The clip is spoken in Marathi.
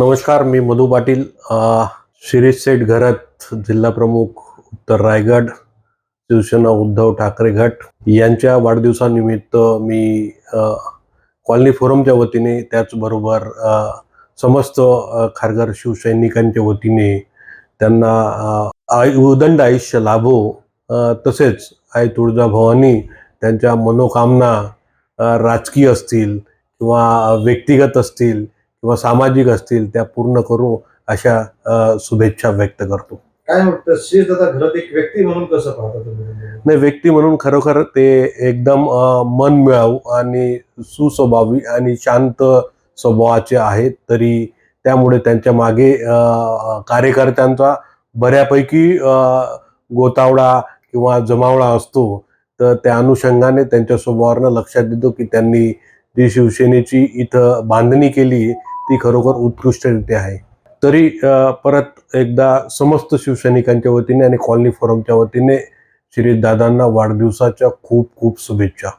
नमस्कार मी मधु पाटील. शिरीष सेठ घरत जिल्हा प्रमुख उत्तर रायगड शिवसेना उद्धव ठाकरे गट. यांच्या वाढदिवसानिमित्त मी कॉलनी फोरमच्या वतीने त्याचबरोबर समस्त खारघर शिवसैनिकांच्या वतीने त्यांना आयु उदंड आयुष्य लाभो. तसेच आई तुळजाभवानी त्यांच्या मनोकामना राजकीय असतील किंवा व्यक्तिगत असतील किंवा सामाजिक असतील त्या पूर्ण करू अशा शुभेच्छा व्यक्त करतो. काय वाटतं श्री दादा घरात एक व्यक्ती म्हणून कसं पाहता तुम्ही? नाही व्यक्ती म्हणून खरोखर ते एकदम मन मिळावू आणि सुस्वभावी आणि शांत स्वभावाचे आहेत तरी त्यामुळे त्यांच्या मागे कार्यकर्त्यांचा बऱ्यापैकी अ, गोतावळा किंवा जमावळा असतो. तर त्या अनुषंगाने त्यांच्या स्वभावावरनं लक्षात येतो की त्यांनी जी शिवसेनेची इथं बांधणी केली ती खरोखर उत्कृष्टरित्या आहे. तरी परत एकदा समस्त शिवसैनिकांच्या वतीने आणि कॉलनी फोरमच्या वतीने श्री दादांना वाढदिवसाच्या खूप खूप शुभेच्छा.